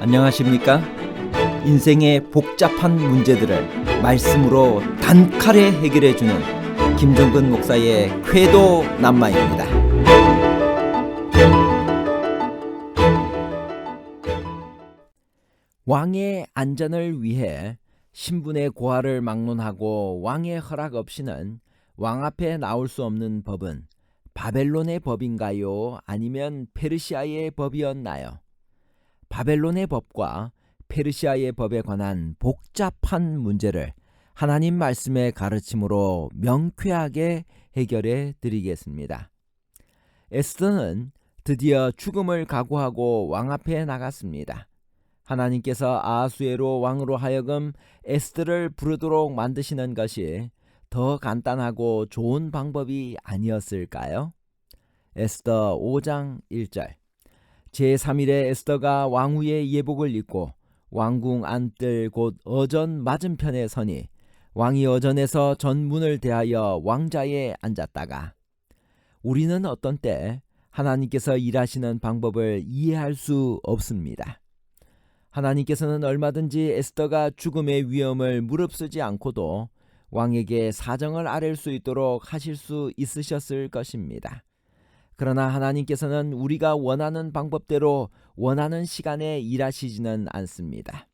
안녕하십니까? 인생의 복잡한 문제들을 말씀으로 단칼에 해결해 주는 김종근 목사의 쾌도 남마입니다. 왕의 안전을 위해 신분의 고하를 막론하고 왕의 허락 없이는 왕 앞에 나올 수 없는 법은 바벨론의 법인가요? 아니면 페르시아의 법이었나요? 바벨론의 법과 페르시아의 법에 관한 복잡한 문제를 하나님 말씀의 가르침으로 명쾌하게 해결해 드리겠습니다. 에스더는 드디어 죽음을 각오하고 왕 앞에 나갔습니다. 하나님께서 아수에로 왕으로 하여금 에스더를 부르도록 만드시는 것이 더 간단하고 좋은 방법이 아니었을까요? 에스더 5장 1절 제3일에 에스더가 왕후의 예복을 입고 왕궁 안뜰 곧 어전 맞은편에 서니 왕이 어전에서 전문을 대하여 왕자에 앉았다가 우리는 어떤 때 하나님께서 일하시는 방법을 이해할 수 없습니다. 하나님께서는 얼마든지 에스더가 죽음의 위험을 무릅쓰지 않고도 왕에게 사정을 아랠 수 있도록 하실 수 있으셨을 것입니다. 그러나 하나님께서는 우리가 원하는 방법대로 원하는 시간에 일하시지는 않습니다.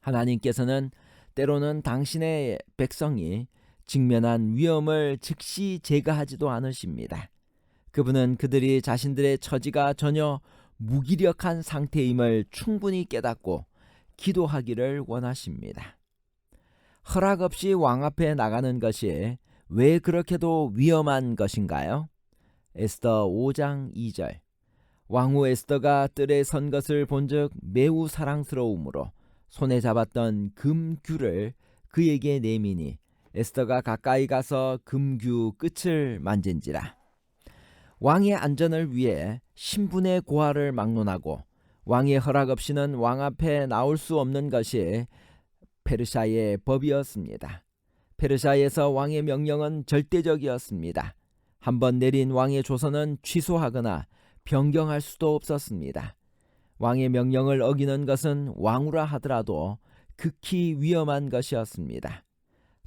하나님께서는 때로는 당신의 백성이 직면한 위험을 즉시 제거하지도 않으십니다. 그분은 그들이 자신들의 처지가 전혀 무기력한 상태임을 충분히 깨닫고 기도하기를 원하십니다. 허락 없이 왕 앞에 나가는 것이 왜 그렇게도 위험한 것인가요? 에스더 5장 2절 왕후 에스더가 뜰에 선 것을 본즉 매우 사랑스러우므로 손에 잡았던 금규를 그에게 내미니 에스더가 가까이 가서 금규 끝을 만진지라 왕의 안전을 위해 신분의 고하를 막론하고 왕의 허락 없이는 왕 앞에 나올 수 없는 것이 페르시아의 법이었습니다. 페르시아에서 왕의 명령은 절대적이었습니다. 한번 내린 왕의 조서는 취소하거나 변경할 수도 없었습니다. 왕의 명령을 어기는 것은 왕후라 하더라도 극히 위험한 것이었습니다.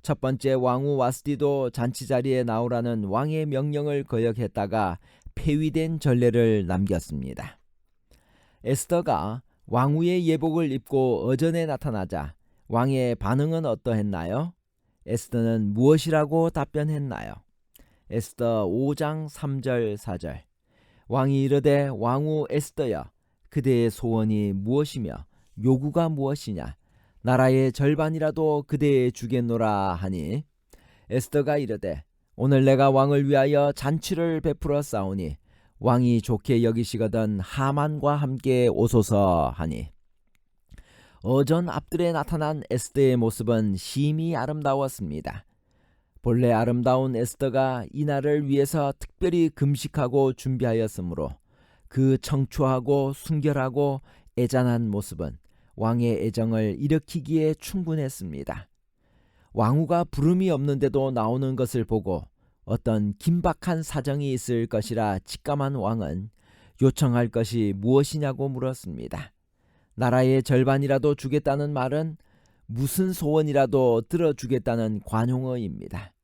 첫 번째 왕후 와스디도 잔치 자리에 나오라는 왕의 명령을 거역했다가 폐위된 전례를 남겼습니다. 에스더가 왕후의 예복을 입고 어전에 나타나자 왕의 반응은 어떠했나요? 에스더는 무엇이라고 답변했나요? 에스더 5장 3절 4절. 왕이 이르되 왕후 에스더여 그대의 소원이 무엇이며 요구가 무엇이냐? 나라의 절반이라도 그대에 주겠노라 하니. 에스더가 이르되 오늘 내가 왕을 위하여 잔치를 베풀어 싸우니 왕이 좋게 여기시거든 하만과 함께 오소서 하니. 어전 앞들에 나타난 에스더의 모습은 심히 아름다웠습니다. 본래 아름다운 에스더가 이날을 위해서 특별히 금식하고 준비하였으므로 그 청초하고 순결하고 애잔한 모습은 왕의 애정을 일으키기에 충분했습니다. 왕후가 부름이 없는데도 나오는 것을 보고 어떤 긴박한 사정이 있을 것이라 직감한 왕은 요청할 것이 무엇이냐고 물었습니다. 나라의 절반이라도 주겠다는 말은 무슨 소원이라도 들어주겠다는 관용어입니다.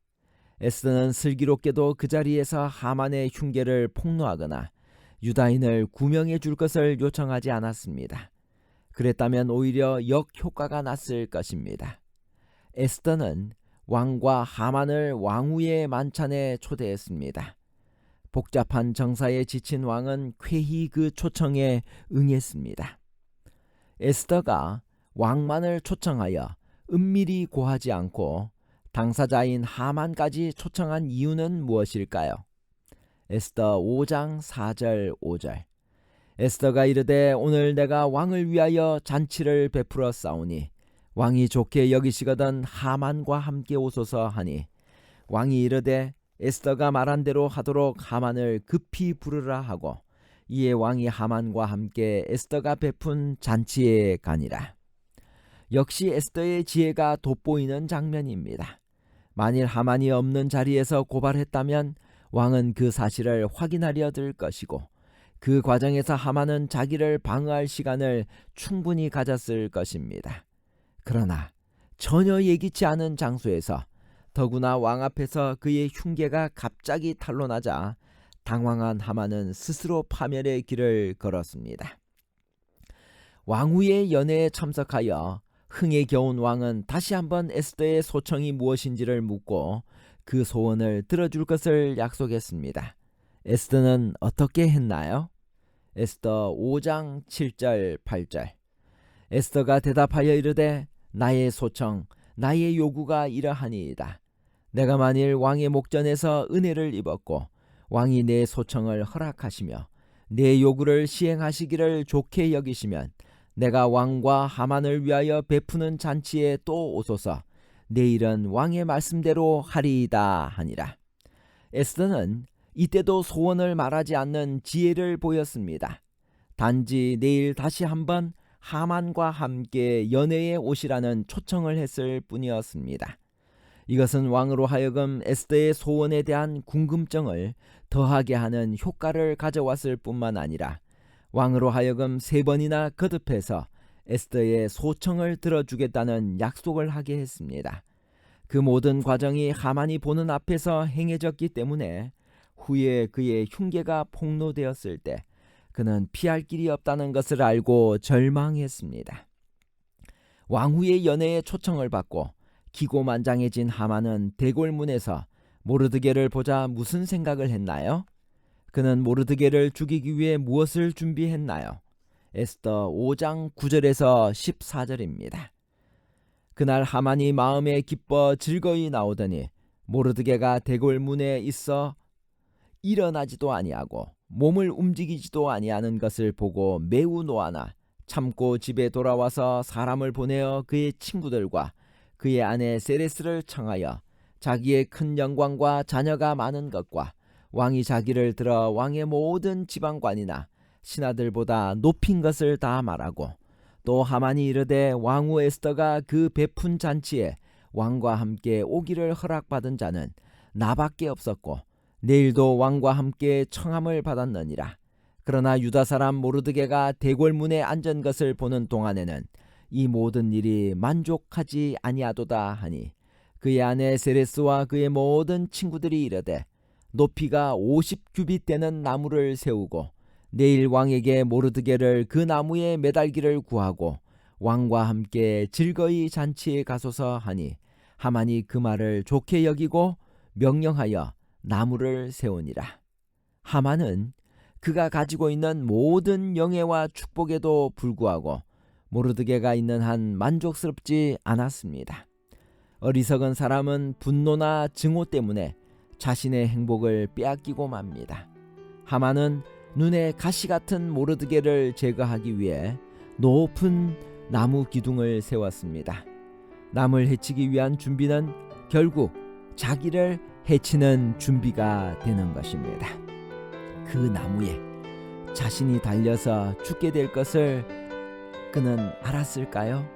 에스더는 슬기롭게도 그 자리에서 하만의 흉계를 폭로하거나 유다인을 구명해 줄 것을 요청하지 않았습니다. 그랬다면 오히려 역효과가 났을 것입니다. 에스더는 왕과 하만을 왕후의 만찬에 초대했습니다. 복잡한 정사에 지친 왕은 쾌히 그 초청에 응했습니다. 에스더가 왕만을 초청하여 은밀히 고하지 않고 당사자인 하만까지 초청한 이유는 무엇일까요? 에스더 5장 4절 5절 에스더가 이르되 오늘 내가 왕을 위하여 잔치를 베풀어 싸우니 왕이 좋게 여기시거든 하만과 함께 오소서 하니 왕이 이르되 에스더가 말한 대로 하도록 하만을 급히 부르라 하고 이에 왕이 하만과 함께 에스더가 베푼 잔치에 가니라. 역시 에스더의 지혜가 돋보이는 장면입니다. 만일 하만이 없는 자리에서 고발했다면 왕은 그 사실을 확인하려 들 것이고 그 과정에서 하만은 자기를 방어할 시간을 충분히 가졌을 것입니다. 그러나 전혀 예기치 않은 장소에서 더구나 왕 앞에서 그의 흉계가 갑자기 탄로나자 당황한 하만은 스스로 파멸의 길을 걸었습니다. 왕후의 연회에 참석하여 흥에 겨운 왕은 다시 한번 에스더의 소청이 무엇인지를 묻고 그 소원을 들어줄 것을 약속했습니다. 에스더는 어떻게 했나요? 에스더 5장 7절 8절 에스더가 대답하여 이르되 나의 소청 나의 요구가 이러하니이다. 내가 만일 왕의 목전에서 은혜를 입었고 왕이 내 소청을 허락하시며 내 요구를 시행하시기를 좋게 여기시면 내가 왕과 하만을 위하여 베푸는 잔치에 또 오소서 내일은 왕의 말씀대로 하리이다 하니라. 에스더는 이때도 소원을 말하지 않는 지혜를 보였습니다. 단지 내일 다시 한번 하만과 함께 연회에 오시라는 초청을 했을 뿐이었습니다. 이것은 왕으로 하여금 에스더의 소원에 대한 궁금증을 더하게 하는 효과를 가져왔을 뿐만 아니라 왕으로 하여금 세 번이나 거듭해서 에스더의 소청을 들어주겠다는 약속을 하게 했습니다. 그 모든 과정이 하만이 보는 앞에서 행해졌기 때문에 후에 그의 흉계가 폭로되었을 때 그는 피할 길이 없다는 것을 알고 절망했습니다. 왕후의 연애에 초청을 받고 기고만장해진 하만은 대궐문에서 모르드게를 보자 무슨 생각을 했나요? 그는 모르드게를 죽이기 위해 무엇을 준비했나요? 에스더 5장 9절에서 14절입니다. 그날 하만이 마음에 기뻐 즐거이 나오더니 모르드게가 대궐문에 있어 일어나지도 아니하고 몸을 움직이지도 아니하는 것을 보고 매우 노하나 참고 집에 돌아와서 사람을 보내어 그의 친구들과 그의 아내 세레스를 청하여 자기의 큰 영광과 자녀가 많은 것과 왕이 자기를 들어 왕의 모든 지방관이나 신하들보다 높인 것을 다 말하고 또 하만이 이르되 왕후 에스더가 그 베푼 잔치에 왕과 함께 오기를 허락받은 자는 나밖에 없었고 내일도 왕과 함께 청함을 받았느니라. 그러나 유다 사람 모르드게가 대궐문에 앉은 것을 보는 동안에는 이 모든 일이 만족하지 아니하도다 하니 그의 아내 세레스와 그의 모든 친구들이 이르되 높이가 50규빗 되는 나무를 세우고 내일 왕에게 모르드게를 그 나무에 매달기를 구하고 왕과 함께 즐거이 잔치에 가소서 하니 하만이 그 말을 좋게 여기고 명령하여 나무를 세우니라. 하만은 그가 가지고 있는 모든 영예와 축복에도 불구하고 모르드게가 있는 한 만족스럽지 않았습니다. 어리석은 사람은 분노나 증오 때문에 자신의 행복을 빼앗기고 맙니다. 하만은 눈에 가시 같은 모르드게를 제거하기 위해 높은 나무 기둥을 세웠습니다. 남을 해치기 위한 준비는 결국 자기를 해치는 준비가 되는 것입니다. 그 나무에 자신이 달려서 죽게 될 것을 그는 알았을까요?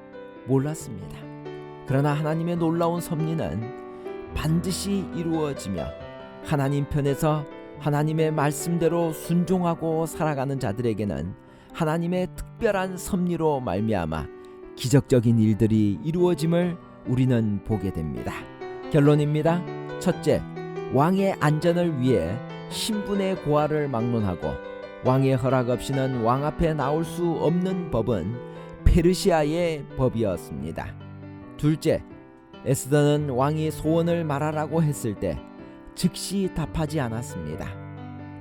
몰랐습니다. 그러나 하나님의 놀라운 섭리는 반드시 이루어지며 하나님 편에서 하나님의 말씀대로 순종하고 살아가는 자들에게는 하나님의 특별한 섭리로 말미암아 기적적인 일들이 이루어짐을 우리는 보게 됩니다. 결론입니다. 첫째, 왕의 안전을 위해 신분의 고하를 막론하고 왕의 허락 없이는 왕 앞에 나올 수 없는 법은 페르시아의 법이었습니다. 둘째, 에스더는 왕이 소원을 말하라고 했을 때 즉시 답하지 않았습니다.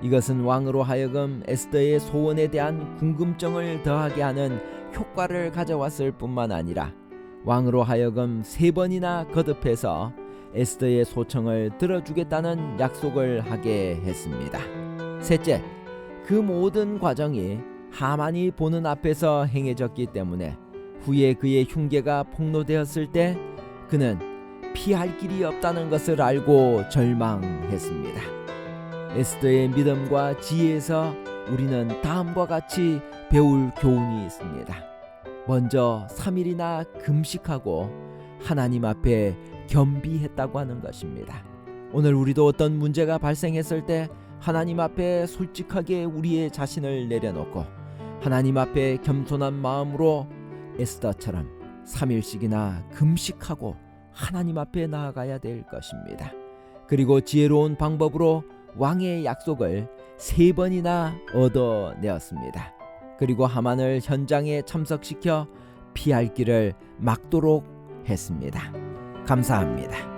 이것은 왕으로 하여금 에스더의 소원에 대한 궁금증을 더하게 하는 효과를 가져왔을 뿐만 아니라 왕으로 하여금 세 번이나 거듭해서 에스더의 소청을 들어주겠다는 약속을 하게 했습니다. 셋째, 그 모든 과정이 하만이 보는 앞에서 행해졌기 때문에 후에 그의 흉계가 폭로되었을 때 그는 피할 길이 없다는 것을 알고 절망했습니다. 에스더의 믿음과 지혜에서 우리는 다음과 같이 배울 교훈이 있습니다. 먼저 3일이나 금식하고 하나님 앞에 겸비했다고 하는 것입니다. 오늘 우리도 어떤 문제가 발생했을 때 하나님 앞에 솔직하게 우리의 자신을 내려놓고 하나님 앞에 겸손한 마음으로 에스더처럼 3일씩이나 금식하고 하나님 앞에 나아가야 될 것입니다. 그리고 지혜로운 방법으로 왕의 약속을 세 번이나 얻어내었습니다. 그리고 하만을 현장에 참석시켜 피할 길을 막도록 했습니다. 감사합니다.